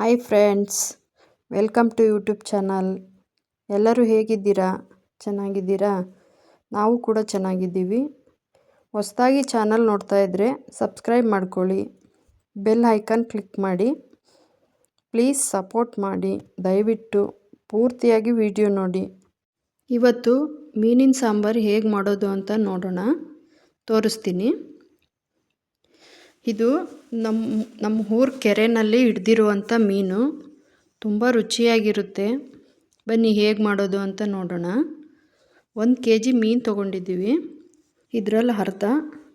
Hi friends welcome to YouTube channel ಎಲ್ಲರೂ ಹೇಗಿದ್ದೀರಾ? ಚೆನ್ನಾಗಿದ್ದೀರಾ? ನಾವು ಕೂಡ ಚೆನ್ನಾಗಿದ್ದೀವಿ. ಹೊಸದಾಗಿ ಚಾನಲ್ ನೋಡ್ತಾ ಇದ್ದರೆ ಸಬ್ಸ್ಕ್ರೈಬ್ ಮಾಡ್ಕೊಳ್ಳಿ. ಬೆಲ್ ಐಕನ್ ಕ್ಲಿಕ್ ಮಾಡಿ. ಪ್ಲೀಸ್ ಸಪೋರ್ಟ್ ಮಾಡಿ. ದಯವಿಟ್ಟು ಪೂರ್ತಿಯಾಗಿ ವಿಡಿಯೋ ನೋಡಿ. ಇವತ್ತು ಮೀನಿನ ಸಾಂಬಾರು ಹೇಗೆ ಮಾಡೋದು ಅಂತ ನೋಡೋಣ. ತೋರಿಸ್ತೀನಿ. ಇದು ನಮ್ಮ ನಮ್ಮ ಊರ ಕೆರೆಯಲ್ಲಿ ಹಿಡ್ದಿರುವಂಥ ಮೀನು. ತುಂಬ ರುಚಿಯಾಗಿರುತ್ತೆ. ಬನ್ನಿ ಹೇಗೆ ಮಾಡೋದು ಅಂತ ನೋಡೋಣ. ಒಂದು ಕೆ ಜಿ ಮೀನು ತೊಗೊಂಡಿದ್ದೀವಿ. ಇದರಲ್ಲಿ ಅರ್ಧ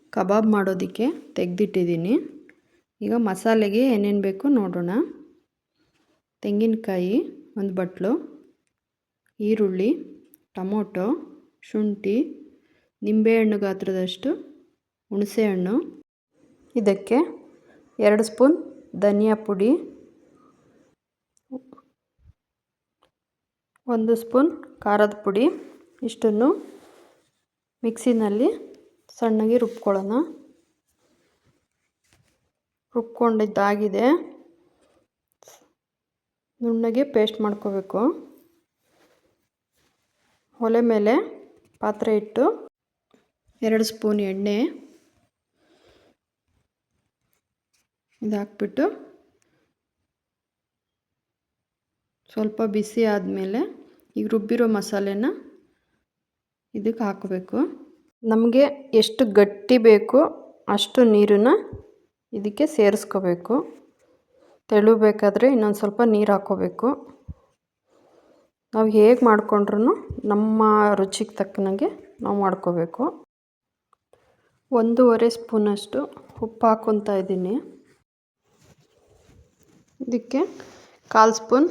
ಕಬಾಬ್ ಮಾಡೋದಕ್ಕೆ ತೆಗೆದಿಟ್ಟಿದ್ದೀನಿ. ಈಗ ಮಸಾಲೆಗೆ ಏನೇನು ಬೇಕು ನೋಡೋಣ. ತೆಂಗಿನಕಾಯಿ ಒಂದು ಬಟ್ಲು, ಈರುಳ್ಳಿ, ಟೊಮೊಟೊ, ಶುಂಠಿ, ನಿಂಬೆಹಣ್ಣು ಗಾತ್ರದಷ್ಟು, ಹುಣಸೆಹಣ್ಣು. ಇದಕ್ಕೆ ಎರಡು ಸ್ಪೂನ್ ಧನಿಯಾ ಪುಡಿ, ಒಂದು ಸ್ಪೂನ್ ಖಾರದ ಪುಡಿ. ಇಷ್ಟನ್ನು ಮಿಕ್ಸಿನಲ್ಲಿ ಸಣ್ಣಗೆ ರುಬ್ಕೊಳ್ಳೋಣ. ರುಬ್ಕೊಂಡಿದ್ದಾಗಿದೆ. ನುಣ್ಣಗೆ ಪೇಸ್ಟ್ ಮಾಡ್ಕೋಬೇಕು. ಒಲೆ ಮೇಲೆ ಪಾತ್ರೆ ಇಟ್ಟು ಎರಡು ಸ್ಪೂನ್ ಎಣ್ಣೆ ಇದು ಹಾಕ್ಬಿಟ್ಟು ಸ್ವಲ್ಪ ಬಿಸಿ ಆದಮೇಲೆ ಈಗ ರುಬ್ಬಿರೋ ಮಸಾಲೆನ ಇದಕ್ಕೆ ಹಾಕಬೇಕು. ನಮಗೆ ಎಷ್ಟು ಗಟ್ಟಿ ಬೇಕು ಅಷ್ಟು ನೀರನ್ನು ಇದಕ್ಕೆ ಸೇರಿಸ್ಕೋಬೇಕು. ತೆಳುಬೇಕಾದ್ರೆ ಇನ್ನೊಂದು ಸ್ವಲ್ಪ ನೀರು ಹಾಕೋಬೇಕು ನಾವು ಹೇಗೆ ಮಾಡಿಕೊಂಡ್ರೂ ನಮ್ಮ ರುಚಿಗೆ ತಕ್ಕನಾಗೆ ನಾವು ಮಾಡ್ಕೋಬೇಕು. ಒಂದೂವರೆ ಸ್ಪೂನಷ್ಟು ಉಪ್ಪು ಹಾಕ್ಕೊತಾ ಇದ್ದೀನಿ. ಇದಕ್ಕೆ ಕಾಲು ಸ್ಪೂನ್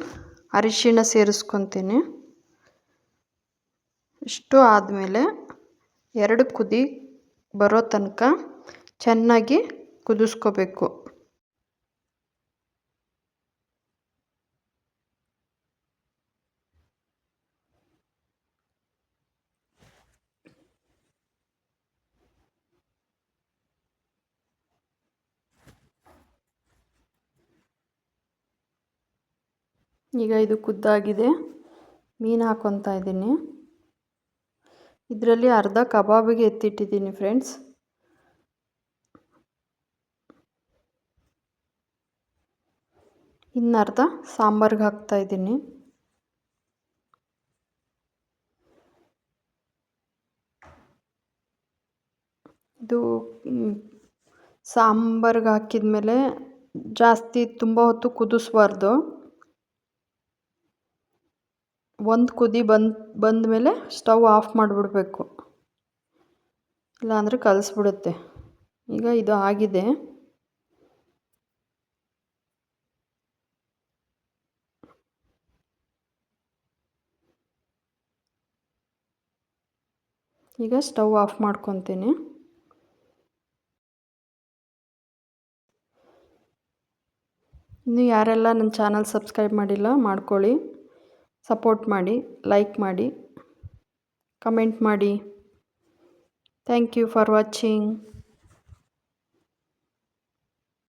ಅರಿಶಿಣ ಸೇರಿಸ್ಕೊತೀನಿ. ಇಷ್ಟು ಆದಮೇಲೆ ಎರಡು ಕುದಿ ಬರೋ ತನಕ ಚೆನ್ನಾಗಿ ಕುದಿಸ್ಕೋಬೇಕು. ಈಗ ಇದು ಕುದ್ದಾಗಿದೆ ಮೀನು ಹಾಕ್ಕೊತಾ ಇದ್ದೀನಿ. ಇದರಲ್ಲಿ ಅರ್ಧ ಕಬಾಬಿಗೆ ಎತ್ತಿಟ್ಟಿದ್ದೀನಿ ಫ್ರೆಂಡ್ಸ್. ಇನ್ನರ್ಧ ಹಾಕ್ತಾ ಇದ್ದೀನಿ. ಇದು ಸಾಂಬಾರ್ಗೆ ಹಾಕಿದ ಮೇಲೆ ಜಾಸ್ತಿ ತುಂಬ ಹೊತ್ತು ಕುದಿಸ್ಬಾರ್ದು. ಒಂದು ಕುದಿ ಬಂದು ಮೇಲೆ ಸ್ಟವ್ ಆಫ್ ಮಾಡಿಬಿಡ್ಬೇಕು. ಇಲ್ಲಾಂದರೆ ಕಲಸ್ಬಿಡುತ್ತೆ. ಈಗ ಇದು ಆಗಿದೆ. ಈಗ ಸ್ಟವ್ ಆಫ್ ಮಾಡ್ಕೊತೀನಿ. ಇನ್ನು ಯಾರೆಲ್ಲ ನನ್ನ ಚಾನಲ್ ಸಬ್ಸ್ಕ್ರೈಬ್ ಮಾಡಿಲ್ಲ, ಮಾಡ್ಕೊಳ್ಳಿ. ಸಪೋರ್ಟ್ ಮಾಡಿ ಲೈಕ್ ಮಾಡಿ ಕಮೆಂಟ್ ಮಾಡಿ. Thank you for watching